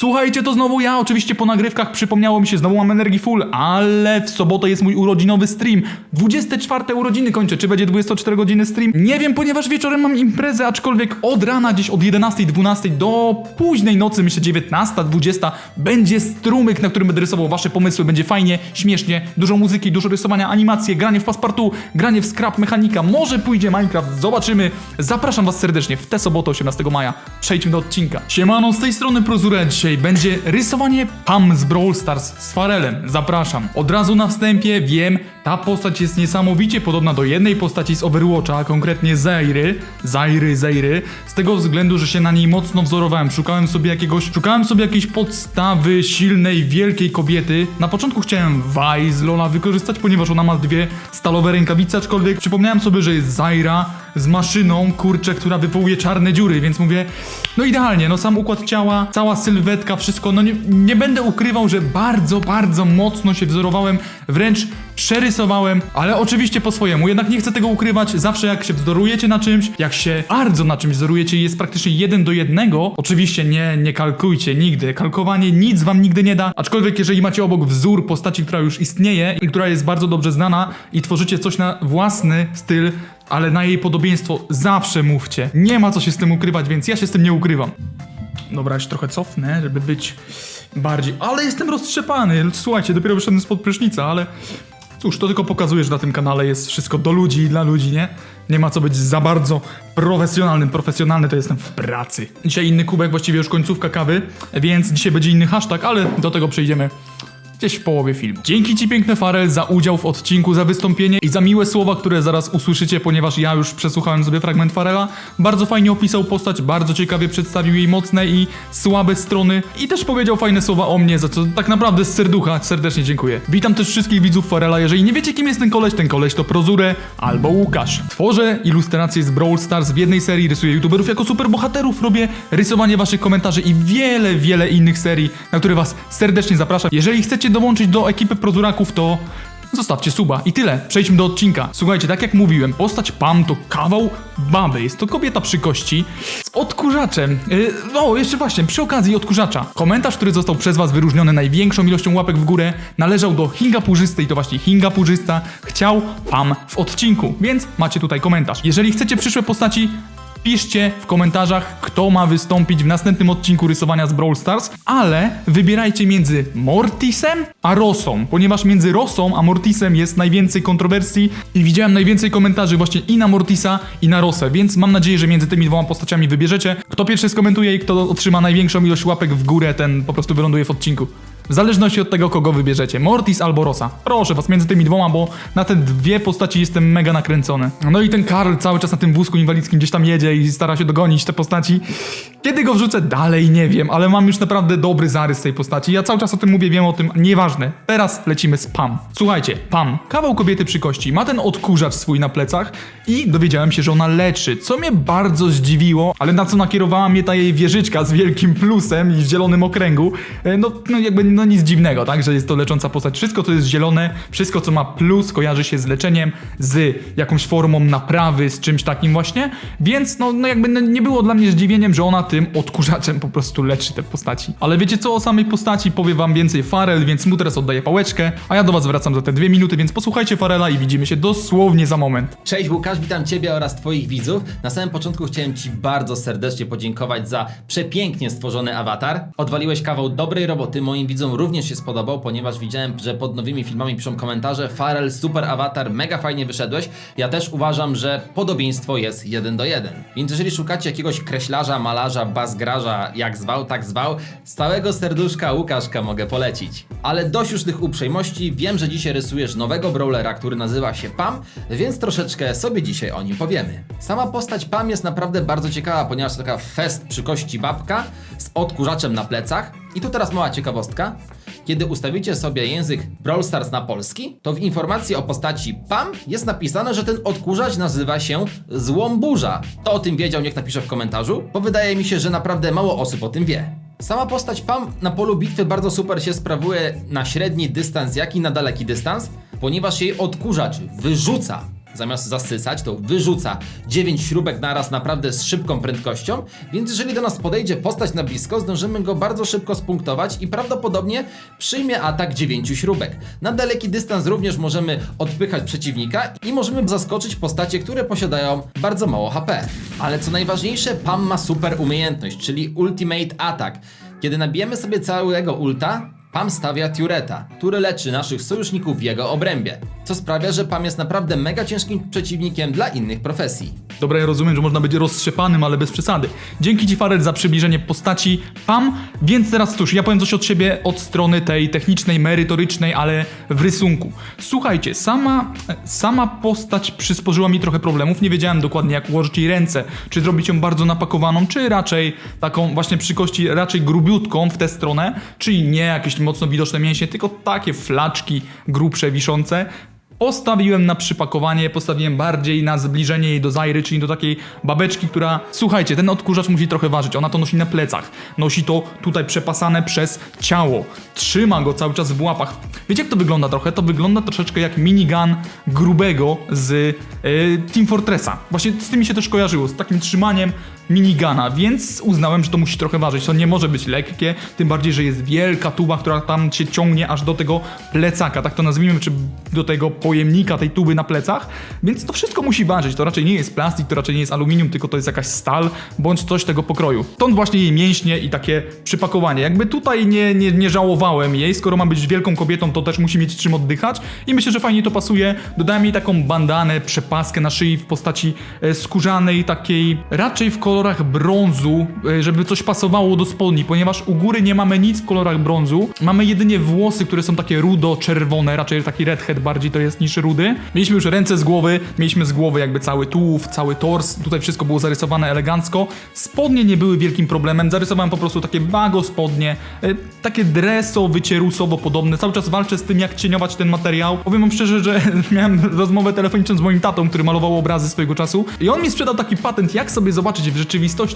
Słuchajcie, to znowu ja, oczywiście po nagrywkach przypomniało mi się, znowu mam energii full, ale w sobotę jest mój urodzinowy stream. 24 urodziny kończę, czy będzie 24 godziny stream? Nie wiem, ponieważ wieczorem mam imprezę, aczkolwiek od rana gdzieś od 11, 12 do późnej nocy, myślę 19, 20, będzie strumyk, na którym będę rysował wasze pomysły, będzie fajnie, śmiesznie, dużo muzyki, dużo rysowania, animacje, granie w paspartu, granie w scrap mechanika, może pójdzie Minecraft, zobaczymy. Zapraszam was serdecznie w tę sobotę 18 maja. Przejdźmy do odcinka. Siemano, z tej strony Prozura, będzie rysowanie Pam z Brawl Stars z Farelem. Zapraszam. Od razu na wstępie wiem, ta postać jest niesamowicie podobna do jednej postaci z Overwatcha, konkretnie Zairy, Zairy, Zairy, z tego względu, że się na niej mocno wzorowałem. Szukałem sobie jakiegoś, szukałem sobie jakiejś podstawy silnej, wielkiej kobiety. Na początku chciałem Vi z Lola wykorzystać, ponieważ ona ma dwie stalowe rękawice, aczkolwiek przypomniałem sobie, że jest Zaira z maszyną, kurczę, która wywołuje czarne dziury, więc mówię, no idealnie, no sam układ ciała, cała sylwetka, wszystko, no nie, nie będę ukrywał, że bardzo, bardzo mocno się wzorowałem, wręcz przerysowałem, ale oczywiście po swojemu, jednak nie chcę tego ukrywać, zawsze jak się wzorujecie na czymś, jak się bardzo na czymś wzorujecie i jest praktycznie jeden do jednego, oczywiście nie, nie kalkujcie nigdy, kalkowanie nic wam nigdy nie da, aczkolwiek jeżeli macie obok wzór postaci, która już istnieje i która jest bardzo dobrze znana i tworzycie coś na własny styl, ale na jej podobieństwo zawsze mówcie. Nie ma co się z tym ukrywać, więc ja się z tym nie ukrywam. Dobra, już trochę cofnę, żeby być bardziej. Ale jestem roztrzepany. Słuchajcie, dopiero wyszedłem spod prysznica, ale. Cóż, to tylko pokazuje, że na tym kanale jest wszystko do ludzi i dla ludzi, nie? Nie ma co być za bardzo profesjonalnym. Profesjonalny to jestem w pracy. Dzisiaj inny kubek, właściwie już końcówka kawy, więc dzisiaj będzie inny hashtag, ale do tego przejdziemy gdzieś w połowie filmu. Dzięki Ci piękny Farel za udział w odcinku, za wystąpienie i za miłe słowa, które zaraz usłyszycie, ponieważ ja już przesłuchałem sobie fragment Farela. Bardzo fajnie opisał postać, bardzo ciekawie przedstawił jej mocne i słabe strony i też powiedział fajne słowa o mnie, za co tak naprawdę z serducha serdecznie dziękuję. Witam też wszystkich widzów Farela, jeżeli nie wiecie kim jest ten koleś, ten koleś to Prozure albo Łukasz. Tworzę ilustracje z Brawl Stars w jednej serii, rysuję youtuberów jako superbohaterów, robię rysowanie waszych komentarzy i wiele, wiele innych serii, na które was serdecznie zapraszam. Jeżeli chcecie dołączyć do ekipy Prozuraków, to Zostawcie suba. I tyle. Przejdźmy do odcinka. Słuchajcie, tak jak mówiłem, postać Pam to kawał baby. Jest to kobieta przy kości z odkurzaczem. Yy, o, jeszcze właśnie, przy okazji odkurzacza. Komentarz, który został przez was wyróżniony największą ilością łapek w górę, należał do Hinga Purzysty i to właśnie Hinga Purzysta chciał Pam w odcinku. Więc macie tutaj komentarz. Jeżeli chcecie przyszłe postaci, Piszcie w komentarzach, kto ma wystąpić w następnym odcinku rysowania z Brawl Stars, ale wybierajcie między Mortisem a Rosą, ponieważ między Rosą a Mortisem jest najwięcej kontrowersji i widziałem najwięcej komentarzy właśnie i na Mortisa, i na Rosę, więc mam nadzieję, że między tymi dwoma postaciami wybierzecie. Kto pierwszy skomentuje i kto otrzyma największą ilość łapek w górę, ten po prostu wyląduje w odcinku. W zależności od tego, kogo wybierzecie. Mortis albo Rosa. Proszę was między tymi dwoma, bo na te dwie postaci jestem mega nakręcony. No i ten Karl cały czas na tym wózku inwalidzkim gdzieś tam jedzie i stara się dogonić te postaci. Kiedy go wrzucę dalej, nie wiem, ale mam już naprawdę dobry zarys tej postaci. Ja cały czas o tym mówię, wiem o tym, nieważne. Teraz lecimy z Pam. Słuchajcie, Pam, kawał kobiety przy kości, ma ten odkurzacz swój na plecach i dowiedziałem się, że ona leczy, co mnie bardzo zdziwiło, ale na co nakierowała mnie ta jej wieżyczka z wielkim plusem i w zielonym okręgu, e, no, no jakby no nic dziwnego, tak, że jest to lecząca postać. Wszystko, co jest zielone, wszystko, co ma plus, kojarzy się z leczeniem, z jakąś formą naprawy, z czymś takim właśnie, więc no, no jakby no, nie było dla mnie zdziwieniem, że ona tym odkurzaczem po prostu leczy te postaci. Ale wiecie co, o samej postaci powie wam więcej Farel, więc mu teraz oddaję pałeczkę, a ja do was wracam za te dwie minuty, więc posłuchajcie Farela i widzimy się dosłownie za moment. Cześć Łukasz, witam Ciebie oraz Twoich widzów. Na samym początku chciałem Ci bardzo serdecznie podziękować za przepięknie stworzony awatar. Odwaliłeś kawał dobrej roboty, moim widzom również się spodobał, ponieważ widziałem, że pod nowymi filmami piszą komentarze Farel, super awatar, mega fajnie wyszedłeś. Ja też uważam, że podobieństwo jest jeden do jeden. Więc jeżeli szukacie jakiegoś kreślarza, malarza, bazgraża, jak zwał, tak zwał, z całego serduszka Łukaszka mogę polecić. Ale dość już tych uprzejmości, wiem, że dzisiaj rysujesz nowego brawlera, który nazywa się Pam, więc troszeczkę sobie dzisiaj o nim powiemy. Sama postać Pam jest naprawdę bardzo ciekawa, ponieważ to taka fest przy kości babka z odkurzaczem na plecach. I tu teraz mała ciekawostka. Kiedy ustawicie sobie język Brawl Stars na polski, to w informacji o postaci Pam jest napisane, że ten odkurzacz nazywa się Złomburza. Kto o tym wiedział, niech napisze w komentarzu, bo wydaje mi się, że naprawdę mało osób o tym wie. Sama postać Pam na polu bitwy bardzo super się sprawuje na średni dystans, jak i na daleki dystans, ponieważ jej odkurzacz wyrzuca zamiast zasysać, to wyrzuca 9 śrubek naraz naprawdę z szybką prędkością, więc jeżeli do nas podejdzie postać na blisko, zdążymy go bardzo szybko spunktować i prawdopodobnie przyjmie atak 9 śrubek. Na daleki dystans również możemy odpychać przeciwnika i możemy zaskoczyć postacie, które posiadają bardzo mało HP. Ale co najważniejsze, Pam ma super umiejętność, czyli Ultimate Attack. Kiedy nabijemy sobie całego ulta, Pam stawia Tureta, który leczy naszych sojuszników w jego obrębie, co sprawia, że Pam jest naprawdę mega ciężkim przeciwnikiem dla innych profesji. Dobra, ja rozumiem, że można być roztrzepanym, ale bez przesady. Dzięki Ci, Faret, za przybliżenie postaci PAM, więc teraz cóż, ja powiem coś od siebie od strony tej technicznej, merytorycznej, ale w rysunku. Słuchajcie, sama, sama postać przysporzyła mi trochę problemów, nie wiedziałem dokładnie jak ułożyć jej ręce, czy zrobić ją bardzo napakowaną, czy raczej taką właśnie przy kości raczej grubiutką w tę stronę, czyli nie jakieś mocno widoczne mięśnie, tylko takie flaczki grubsze, wiszące. Postawiłem na przypakowanie, postawiłem bardziej na zbliżenie jej do Zairy, czyli do takiej babeczki, która... Słuchajcie, ten odkurzacz musi trochę ważyć, ona to nosi na plecach. Nosi to tutaj przepasane przez ciało. Trzyma go cały czas w łapach. Wiecie jak to wygląda trochę? To wygląda troszeczkę jak minigun grubego z e, Team Fortressa. Właśnie z tym mi się też kojarzyło, z takim trzymaniem minigana, więc uznałem, że to musi trochę ważyć. To nie może być lekkie, tym bardziej, że jest wielka tuba, która tam cię ciągnie aż do tego plecaka, tak to nazwijmy, czy do tego pojemnika tej tuby na plecach, więc to wszystko musi ważyć. To raczej nie jest plastik, to raczej nie jest aluminium, tylko to jest jakaś stal bądź coś tego pokroju. Stąd właśnie jej mięśnie i takie przypakowanie. Jakby tutaj nie, nie, nie żałowałem jej, skoro ma być wielką kobietą, to też musi mieć czym oddychać i myślę, że fajnie to pasuje. Dodałem jej taką bandanę, przepaskę na szyi w postaci e, skórzanej, takiej raczej w kolorach brązu, e, żeby coś pasowało do spodni, ponieważ u góry nie mamy nic w kolorach brązu. Mamy jedynie włosy, które są takie rudo-czerwone, raczej taki redhead bardziej to jest niż rudy. Mieliśmy już ręce z głowy, mieliśmy z głowy jakby cały tułów, cały tors, tutaj wszystko było zarysowane elegancko. Spodnie nie były wielkim problemem, zarysowałem po prostu takie bago spodnie, e, takie dreso, wycierusowo podobne. Cały czas walczę z tym, jak cieniować ten materiał. Powiem wam szczerze, że miałem rozmowę telefoniczną z moim tatą, który malował obrazy swojego czasu i on mi sprzedał taki patent, jak sobie zobaczyć w rzeczywistości,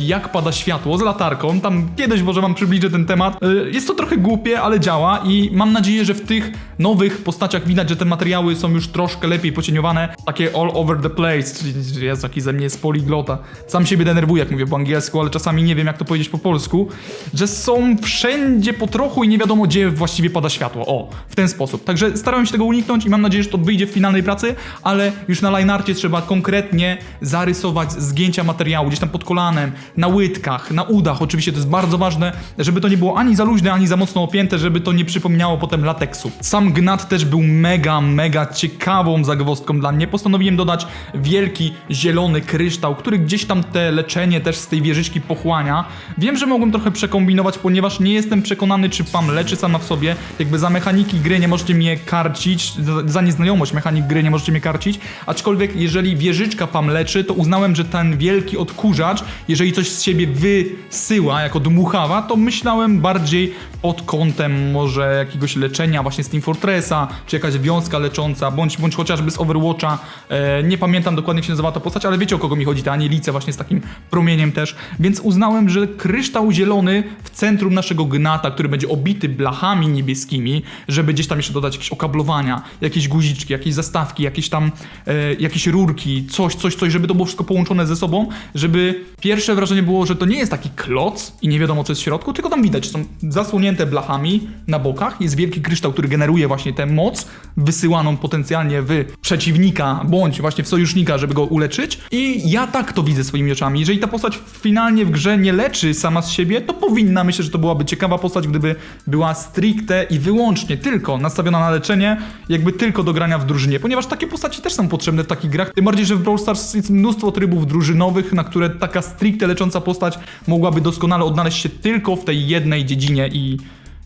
jak pada światło z latarką. Tam kiedyś może wam przybliżę ten temat. E, Jest to trochę głupie, ale działa i mam nadzieję, że w tych nowych postaciach widać, że te materiały są już troszkę lepiej pocieniowane. Takie all over the place. Jest jaki ze mnie jest poliglota. Sam siebie denerwuję, jak mówię po angielsku, ale czasami nie wiem, jak to powiedzieć po polsku. Że są wszędzie po trochu i nie wiadomo, gdzie właściwie pada światło. O, w ten sposób. Także starałem się tego uniknąć i mam nadzieję, że to wyjdzie w finalnej pracy, ale już na linearcie trzeba konkretnie zarysować zgięcia materiału gdzieś tam pod kolanem, na łydkach, na udach. Oczywiście to jest bardzo ważne, żeby to nie było ani za luźne, ani za mocno opięte, żeby to nie przypominało potem lateksu. Sam gnat też był mega, mega ciekawą zagwozdką dla mnie. Postanowiłem dodać wielki, zielony kryształ, który gdzieś tam te leczenie też z tej wieżyczki pochłania. Wiem, że mogłem trochę przekombinować, ponieważ nie jestem przekonany, czy PAM leczy sama w sobie. Jakby za mechaniki gry nie możecie mnie karcić, za- nieznajomość mechanik gry nie możecie mnie karcić. Aczkolwiek, jeżeli wieżyczka PAM leczy, to uznałem, że ten wielki odkurzacz, jeżeli coś z siebie wysyła jako dmuchawa, to myślałem bardziej pod kątem może jakiegoś leczenia właśnie z Team Fortressa, czy jakaś wiązka lecząca, bądź, bądź chociażby z Overwatcha. E, nie pamiętam dokładnie, jak się nazywa ta postać, ale wiecie o kogo mi chodzi, te anielice właśnie z takim promieniem też. Więc uznałem, że kryształ zielony w centrum naszego gnata, który będzie obity blachami niebieskimi, żeby gdzieś tam jeszcze dodać jakieś okablowania, jakieś guziczki, jakieś zastawki, jakieś tam e, jakieś rurki, coś, coś, coś, żeby to było wszystko połączone ze sobą, żeby pierwsze wrażenie było, że to nie jest taki kloc i nie wiadomo co jest w środku, tylko tam widać, są zasłonięte blachami na bokach, jest wielki kryształ, który generuje właśnie tę moc wysyłaną potencjalnie w przeciwnika, bądź właśnie w sojusznika, żeby go uleczyć. I ja tak to widzę swoimi oczami. Jeżeli ta postać finalnie w grze nie leczy sama z siebie, to powinna, myślę, że to byłaby ciekawa postać, gdyby była stricte i wyłącznie tylko nastawiona na leczenie, jakby tylko do grania w drużynie, ponieważ takie postaci też są potrzebne w takich grach, tym bardziej, że w Brawl Stars jest mnóstwo trybów drużynowych, na które taka stricte lecząca postać mogłaby doskonale odnaleźć się tylko w tej jednej dziedzinie i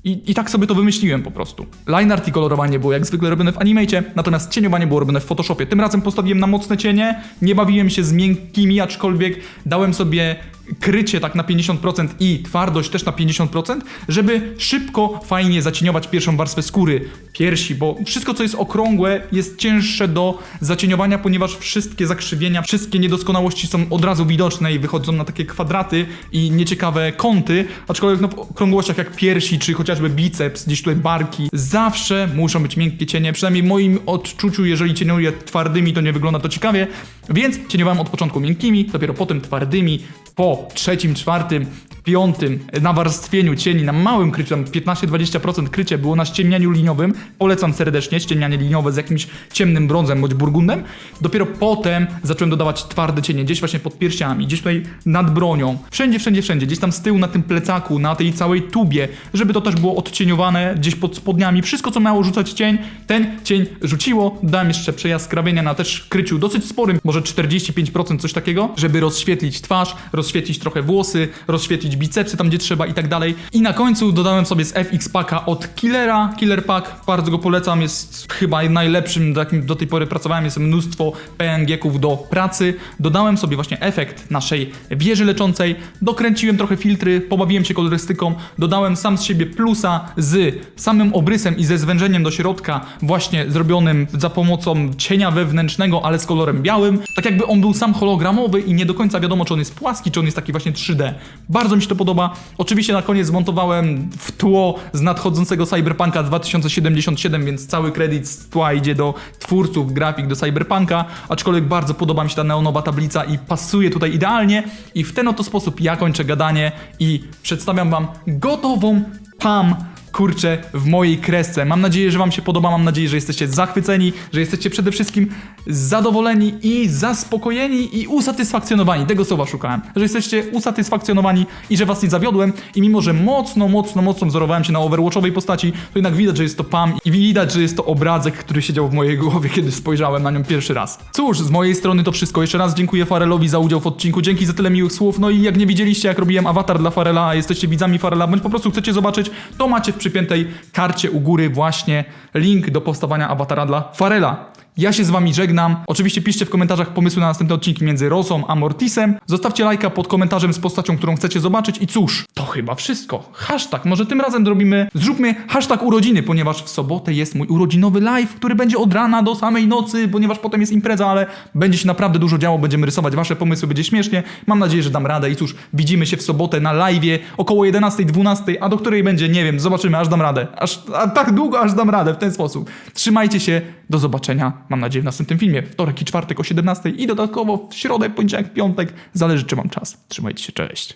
i, I tak sobie to wymyśliłem po prostu. Line art i kolorowanie było jak zwykle robione w Animacie, natomiast cieniowanie było robione w Photoshopie. Tym razem postawiłem na mocne cienie, nie bawiłem się z miękkimi, aczkolwiek dałem sobie krycie tak na 50% i twardość też na 50%, żeby szybko, fajnie zacieniować pierwszą warstwę skóry, piersi, bo wszystko co jest okrągłe jest cięższe do zacieniowania, ponieważ wszystkie zakrzywienia, wszystkie niedoskonałości są od razu widoczne i wychodzą na takie kwadraty i nieciekawe kąty, aczkolwiek no, w okrągłościach jak piersi, czy chociażby biceps, gdzieś tutaj barki, zawsze muszą być miękkie cienie, przynajmniej w moim odczuciu, jeżeli cieniuję twardymi, to nie wygląda to ciekawie, więc cieniowałem od początku miękkimi, dopiero potem twardymi, po trzecim, czwartym, piątym nawarstwieniu cieni na małym kryciu, tam 15-20% krycie było na ściemnianiu liniowym, polecam serdecznie ściemnianie liniowe z jakimś ciemnym brązem bądź burgundem, dopiero potem zacząłem dodawać twarde cienie, gdzieś właśnie pod piersiami, gdzieś tutaj nad bronią, wszędzie, wszędzie, wszędzie, gdzieś tam z tyłu na tym plecaku, na tej całej tubie, żeby to też było odcieniowane gdzieś pod spodniami, wszystko co miało rzucać cień, ten cień rzuciło, dałem jeszcze przejaskrawienia na też kryciu dosyć sporym, może 45% coś takiego, żeby rozświetlić twarz, rozświetlić trochę włosy, rozświetlić bicepsy tam gdzie trzeba i tak dalej. I na końcu dodałem sobie z FX Packa od Killera, Killer Pack, bardzo go polecam, jest chyba najlepszym, do jakim do tej pory pracowałem, jest mnóstwo PNG-ków do pracy. Dodałem sobie właśnie efekt naszej wieży leczącej, dokręciłem trochę filtry, pobawiłem się kolorystyką, dodałem sam z siebie plusa z samym obrysem i ze zwężeniem do środka, właśnie zrobionym za pomocą cienia wewnętrznego, ale z kolorem białym. Tak jakby on był sam hologramowy i nie do końca wiadomo, czy on jest płaski, czy on jest taki właśnie 3D. Bardzo mi się to podoba. Oczywiście na koniec zmontowałem w tło z nadchodzącego Cyberpunka 2077, więc cały kredyt z tła idzie do twórców grafik do Cyberpunka, aczkolwiek bardzo podoba mi się ta neonowa tablica i pasuje tutaj idealnie i w ten oto sposób ja kończę gadanie i przedstawiam wam gotową PAM kurczę w mojej kresce. Mam nadzieję, że Wam się podoba, mam nadzieję, że jesteście zachwyceni, że jesteście przede wszystkim zadowoleni i zaspokojeni i usatysfakcjonowani. Tego słowa szukałem. Że jesteście usatysfakcjonowani i że Was nie zawiodłem i mimo, że mocno, mocno, mocno wzorowałem się na overwatchowej postaci, to jednak widać, że jest to Pam i widać, że jest to obrazek, który siedział w mojej głowie, kiedy spojrzałem na nią pierwszy raz. Cóż, z mojej strony to wszystko. Jeszcze raz dziękuję Farelowi za udział w odcinku. Dzięki za tyle miłych słów. No i jak nie widzieliście, jak robiłem awatar dla Farela, a jesteście widzami Farela, bądź po prostu chcecie zobaczyć, to macie w przypiętej karcie u góry właśnie link do powstawania awatara dla Farela. Ja się z wami żegnam. Oczywiście piszcie w komentarzach pomysły na następne odcinki między Rosą a Mortisem. Zostawcie lajka pod komentarzem z postacią, którą chcecie zobaczyć. I cóż, to chyba wszystko. Hashtag. Może tym razem zrobimy, zróbmy hashtag urodziny, ponieważ w sobotę jest mój urodzinowy live, który będzie od rana do samej nocy, ponieważ potem jest impreza, ale będzie się naprawdę dużo działo, będziemy rysować wasze pomysły, będzie śmiesznie. Mam nadzieję, że dam radę i cóż, widzimy się w sobotę na live'ie około 11-12, a do której będzie, nie wiem, zobaczymy, aż dam radę. Aż a tak długo, aż dam radę w ten sposób. Trzymajcie się, do zobaczenia, mam nadzieję, w następnym filmie. Wtorek i czwartek o 17 i dodatkowo w środę, poniedziałek, piątek, zależy czy mam czas. Trzymajcie się, cześć.